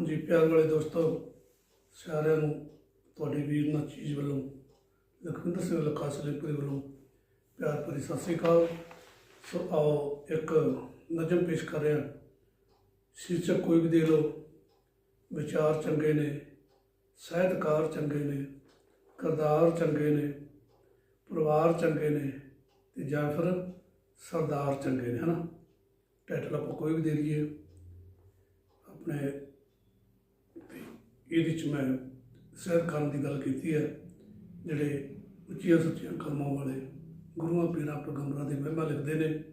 ਹਾਂਜੀ ਪਿਆਰ ਵਾਲੇ ਦੋਸਤੋ, ਸਾਰਿਆਂ ਨੂੰ, ਤੁਹਾਡੇ ਵੀਰ ਨਾਲ ਚੀਜ਼ ਵੱਲੋਂ, ਲਖਵਿੰਦਰ ਸਿੰਘ ਲੱਖਾ ਸਲੇਪੁਰੀ ਵੱਲੋਂ ਪਿਆਰ ਭਰੀ ਸਤਿ ਸ੍ਰੀ ਅਕਾਲ। ਸੋ ਆਓ ਇੱਕ ਨਜ਼ਮ ਪੇਸ਼ ਕਰ ਰਿਹਾ ਸ਼ੀਰਸ਼ਕ ਕੋਈ ਵੀ ਦੇ ਲਓ, ਵਿਚਾਰ ਚੰਗੇ ਨੇ, ਸਾਹਿਤਕਾਰ ਚੰਗੇ ਨੇ, ਕਿਰਦਾਰ ਚੰਗੇ ਨੇ, ਪਰਿਵਾਰ ਚੰਗੇ ਨੇ ਤੇ ਜਾਂ ਫਿਰ ਸਰਦਾਰ ਚੰਗੇ ਨੇ, ਹਨਾ? ਟਾਈਟਲ ਆਪਾਂ ਕੋਈ ਵੀ ਦੇ ਲਈਏ ਆਪਣੇ ਇਹਦੇ ਚ ਮੈਂ ਸਾਹਿਤਕਾਰਾਂ ਦੀ ਗੱਲ ਕੀਤੀ ਹੈ, ਜਿਹੜੇ ਉੱਚੀਆਂ ਸੁੱਚੀਆਂ ਕਰਮਾਂ ਵਾਲੇ ਗੁਰੂਆਂ, ਪੀਰਾਂ, ਪੈਗੰਬਰਾਂ ਦੀ ਮਹਿਮਾ ਲਿਖਦੇ ਨੇ।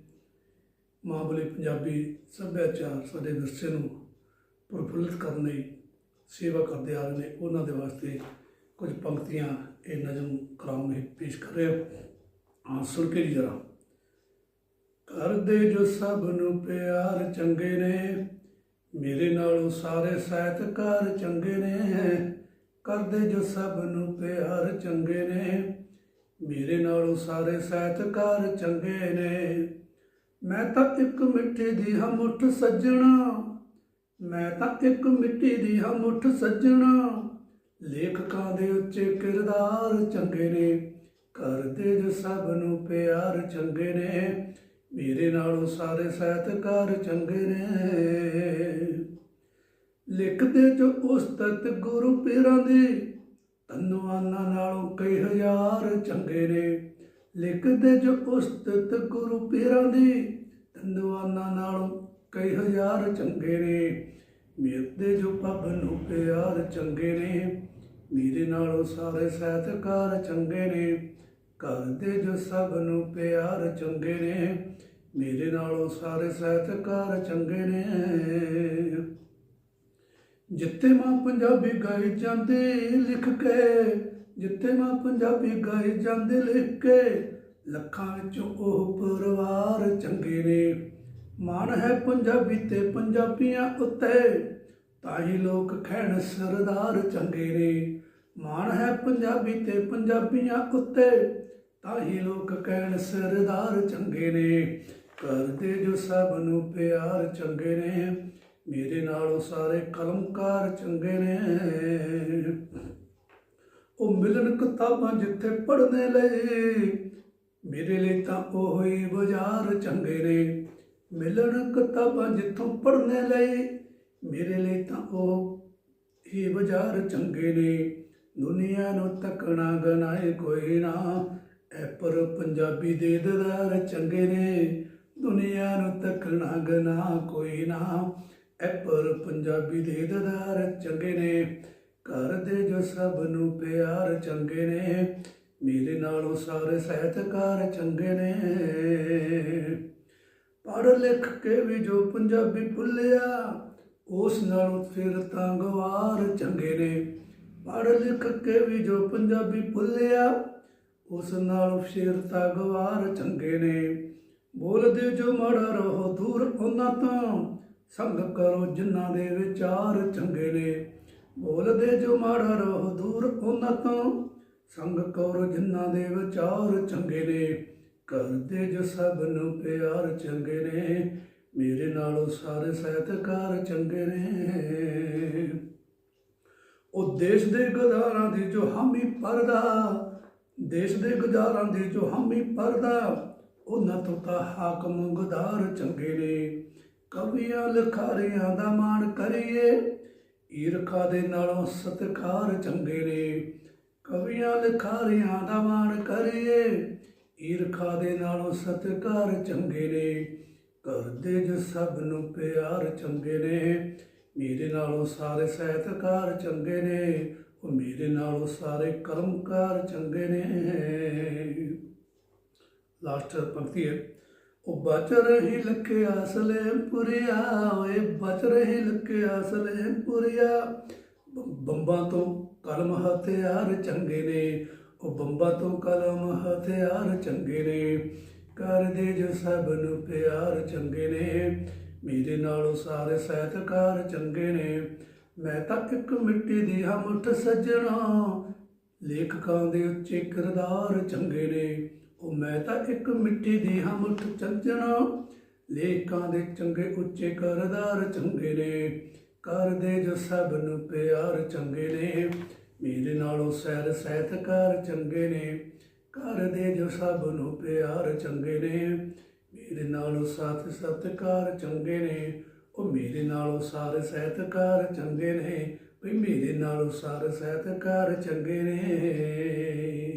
ਮਾਂ ਬੋਲੀ ਪੰਜਾਬੀ ਸੱਭਿਆਚਾਰ ਸਾਡੇ ਵਿਰਸੇ ਨੂੰ ਪ੍ਰਫੁੱਲਿਤ ਕਰਨ ਲਈ ਸੇਵਾ ਕਰਦੇ ਆ ਰਹੇ ਨੇ। ਉਹਨਾਂ ਦੇ ਵਾਸਤੇ ਕੁਝ ਪੰਕਤੀਆਂ ਇਹ ਨਜ਼ਮ ਕਲਾਮ ਵਿੱਚ ਪੇਸ਼ ਕਰ ਰਿਹਾ ਹਾਂ। ਸੁਣ ਕੇ ਜਰਾ। ਕਰਦੇ ਜੋ ਸਭ ਨੂੰ ਪਿਆਰ ਚੰਗੇ ਨੇ ਮੇਰੇ ਨਾਲੋਂ ਸਾਰੇ ਸਾਹਿਤਕਾਰ ਚੰਗੇ ਨੇ। ਕਰਦੇ ਜੋ ਸਭ ਨੂੰ ਪਿਆਰ ਚੰਗੇ ਨੇ। ਮੇਰੇ ਨਾਲੋਂ ਸਾਰੇ ਸਾਹਿਤਕਾਰ ਚੰਗੇ ਨੇ। ਮੈਂ ਤਾਂ ਇੱਕ ਮਿੱਟੀ ਦੀ ਹਮੁੱਠ ਸੱਜਣਾ। ਮੈਂ ਤਾਂ ਇੱਕ ਮਿੱਟੀ ਦੀ ਹਮੁੱਠ ਸੱਜਣਾ। ਲੇਖਕਾਂ ਦੇ ਉੱਚੇ ਕਿਰਦਾਰ ਚੰਗੇ ਨੇ। ਕਰਦੇ ਜੋ ਸਭ ਨੂੰ ਪਿਆਰ ਚੰਗੇ ਨੇ। ਮੇਰੇ ਨਾਲੋਂ ਸਾਰੇ ਸਾਹਿਤਕਾਰ ਚੰਗੇ ਨੇ। ਲਿਖਦੇ ਜੋ ਉਸਤਤ ਗੁਰੂ ਪੀਰਾਂ ਦੀ। ਧੰਨਵਾਨਾਂ ਨਾਲੋਂ ਕਈ ਹਜ਼ਾਰ ਚੰਗੇ ਨੇ। ਲਿਖਦੇ ਜੋ ਉਸਤਤ ਗੁਰੂ ਪੀਰਾਂ ਦੀ। ਧੰਨਵਾਨਾਂ ਨਾਲੋਂ ਕਈ ਹਜ਼ਾਰ ਚੰਗੇ ਨੇ। ਮੇਰੇ ਜੋ ਪੱਬ ਨੂੰ ਪਿਆਰ ਚੰਗੇ ਨੇ। ਮੇਰੇ ਨਾਲੋਂ ਸਾਰੇ ਸਾਹਿਤਕਾਰ ਚੰਗੇ ਨੇ। ਕਰਦੇ ਜੋ ਸਭ ਨੂੰ ਪਿਆਰ ਚੰਗੇ ਨੇ। ਮੇਰੇ ਨਾਲੋਂ ਸਾਰੇ ਸਾਹਿਤਕਾਰ ਚੰਗੇ ਨੇ। ਜਿੱਥੇ ਮਾਂ ਪੰਜਾਬੀ ਗਾਏ ਜਾਂਦੇ ਲਿਖ ਕੇ, ਜਿੱਥੇ ਮਾਂ ਪੰਜਾਬੀ ਗਾਈ ਜਾਂਦੇ ਲਿਖ ਕੇ, ਲੱਖਾਂ ਵਿੱਚ ਉਹ ਪਰਿਵਾਰ ਚੰਗੇ ਨੇ। ਮਾਣ ਹੈ ਪੰਜਾਬੀ ਤੇ ਪੰਜਾਬੀਆਂ ਉੱਤੇ ਤਾਂ ਹੀ ਲੋਕ ਕਹਿਣ ਸਰਦਾਰ ਚੰਗੇ ਨੇ। ਮਾਣ ਹੈ ਪੰਜਾਬੀ ਤੇ ਪੰਜਾਬੀਆਂ ਉੱਤੇ ਤਾਂ ਹੀ ਲੋਕ ਕਹਿਣ ਸਰਦਾਰ ਚੰਗੇ ਨੇ। ਕਰਦੇ ਜੋ ਸਭ ਨੂੰ ਪਿਆਰ ਚੰਗੇ ਨੇ ਮੇਰੇ ਨਾਲੋਂ ਸਾਰੇ ਕਲਮਕਾਰ ਚੰਗੇ ਨੇ। ਉਹ ਮਿਲਣ ਕਿਤਾਬਾਂ ਜਿੱਥੇ ਪੜ੍ਹਨੇ ਲਈ ਮੇਰੇ ਲਈ ਤਾਂ ਉਹ ਹੀ ਬਾਜ਼ਾਰ ਚੰਗੇ ਨੇ। ਮਿਲਣ ਕਿਤਾਬਾਂ ਜਿੱਥੋਂ ਪੜ੍ਹਨੇ ਲਈ ਮੇਰੇ ਲਈ ਤਾਂ ਉਹ ਹੀ ਬਾਜ਼ਾਰ ਚੰਗੇ ਨੇ। ਦੁਨੀਆ ਨੂੰ ਤੱਕਣਾ ਗਨਾਏ ਕੋਈ ਨਾ, ਐ ਪਰ ਪੰਜਾਬੀ ਦੇ ਦਦਾਰ ਚੰਗੇ ਨੇ। ਦੁਨੀਆ ਨੂੰ ਤੱਕਣਾ ਗਨਾ ਕੋਈ ਨਾ ਐ ਪਰ ਪੰਜਾਬੀ ਦੇ ਦਦਾਰ ਚੰਗੇ ਨੇ, ਘਰ ਦੇ ਜੋ ਸਭ ਨੂੰ ਪਿਆਰ ਚੰਗੇ ਨੇ, ਮੇਰੇ ਨਾਲੋਂ ਸਾਰੇ ਸਾਹਿਤਕਾਰ ਚੰਗੇ ਨੇ। ਪੜ੍ਹ ਲਿਖ ਕੇ ਵੀ ਜੋ ਪੰਜਾਬੀ ਭੁੱਲਿਆ, ਉਸ ਨਾਲੋਂ ਫਿਰ ਤਾਂ ਗਵਾਰ ਚੰਗੇ ਨੇ। ਪੜ੍ਹ ਲਿਖ ਕੇ ਵੀ ਜੋ ਪੰਜਾਬੀ ਭੁੱਲਿਆ, ਉਸ ਨਾਲੋਂ ਫਿਰ ਤਾਂ ਗਵਾਰ ਚੰਗੇ ਨੇ। ਬੋਲਦੇ ਜੋ ਮਾੜਾ ਰਹੋ ਦੂਰ ਉਹਨਾਂ ਤੋਂ ਸੰਗ ਕਰੋ ਜਿਨ੍ਹਾਂ ਦੇ ਵਿਚਾਰ ਚੰਗੇ ਨੇ। ਬੋਲਦੇ ਜੋ ਮਾੜਾ ਰਹੋ ਦੂਰ ਉਹਨਾਂ ਤੋਂ। ਸੰਗ ਕਰੋ ਜਿਨ੍ਹਾਂ ਦੇ ਵਿਚਾਰ ਚੰਗੇ ਨੇ। ਕਰਦੇ ਜੋ ਸਭ ਨੂੰ ਪਿਆਰ ਚੰਗੇ ਨੇ, ਮੇਰੇ ਨਾਲੋਂ ਸਾਰੇ ਸਾਹਿਤਕਾਰ ਚੰਗੇ ਨੇ। ਉਹ ਦੇਸ਼ ਦੇ ਗਦਾਰਾਂ ਦੀ ਜੋ ਹਾਮੀ ਪਰਦਾ ਦੇਸ਼ ਦੇ ਗਦਾਰਾਂ ਦੀ ਜੋ ਹਾਮੀ ਪਰਦਾ ਉਹਨਾਂ ਤੋਂ ਤਾਂ ਹਾਕਮ ਗਦਾਰ ਚੰਗੇ ਨੇ। ਕਵੀਆਂ ਲਖਾਰੀਆਂ ਦਾ ਮਾਣ ਕਰੀਏ, ਈਰਖਾ ਦੇ ਨਾਲੋਂ ਸਤਿਕਾਰ ਚੰਗੇ ਨੇ। ਕਵੀਆਂ ਲਖਾਰੀਆਂ ਦਾ ਮਾਣ ਕਰੀਏ, ਈਰਖਾ ਦੇ ਨਾਲੋਂ ਸਤਿਕਾਰ ਚੰਗੇ ਨੇ। ਕਰਦੇ ਜੋ ਸਭ ਨੂੰ ਪਿਆਰ ਚੰਗੇ ਨੇ, ਮੇਰੇ ਨਾਲੋਂ ਸਾਰੇ ਸਾਹਿਤਕਾਰ ਚੰਗੇ ਨੇ, ਉਹ ਮੇਰੇ ਨਾਲੋਂ ਸਾਰੇ ਕਰਮਕਾਰ ਚੰਗੇ ਨੇ। ਲਾਸਟ ਪੰਕਤੀ ਹੈ। ਉਹ ਬਚ ਰਹੀ ਲਕੇ ਅਸਲੇ ਪੁਰਿਆ, ਓਏ ਬਚ ਰਹੀ ਲਕੇ ਅਸਲੇ ਪੁਰਿਆ। ਬੰਬਾਂ ਤੋਂ ਕਲਮ ਹਥਿਆਰ ਚੰਗੇ ਨੇ, ਉਹ ਬੰਬਾਂ ਤੋਂ ਕਲਮ ਹਥਿਆਰ ਚੰਗੇ ਨੇ। ਕਰਦੇ ਜੋ ਸਭ ਨੂੰ ਪਿਆਰ ਚੰਗੇ ਨੇ, ਮੇਰੇ ਨਾਲੋਂ ਸਾਰੇ ਸਾਹਿਤਕਾਰ ਚੰਗੇ ਨੇ। ਮੈਂ ਤਾਂ ਇੱਕ ਮਿੱਟੀ ਦੀ ਹਮਠ ਸੱਜਣਾ, ਲੇਖਕਾਂ ਦੇ ਉੱਚੇ ਕਿਰਦਾਰ ਚੰਗੇ ਨੇ। ਉਹ ਮੈਂ ਤਾਂ ਇੱਕ ਮਿੱਟੀ ਦੀ ਹਾਂ ਮੁੱਠ ਚੱਜਣਾ ਲੇਖਕਾਂ ਦੇ ਚੰਗੇ ਉੱਚੇ ਕਿਰਦਾਰ ਚੰਗੇ ਨੇ ਕਰਦੇ ਜੋ ਸਭ ਨੂੰ ਪਿਆਰ ਚੰਗੇ ਨੇ, ਮੇਰੇ ਨਾਲੋਂ ਸੈਰ ਸਹਿਤਕਾਰ ਚੰਗੇ ਨੇ ਕਰਦੇ ਜੋ ਸਭ ਨੂੰ ਪਿਆਰ ਚੰਗੇ ਨੇ, ਮੇਰੇ ਨਾਲੋਂ ਸਾਥ ਸਤਕਾਰ ਚੰਗੇ ਨੇ, ਉਹ ਮੇਰੇ ਨਾਲੋਂ ਸਾਰੇ ਸਹਿਤਕਾਰ ਚੰਗੇ ਨੇ ਵੀ ਮੇਰੇ ਨਾਲੋਂ ਸਾਰੇ ਸਹਿਤਕਾਰ ਚੰਗੇ ਨੇ।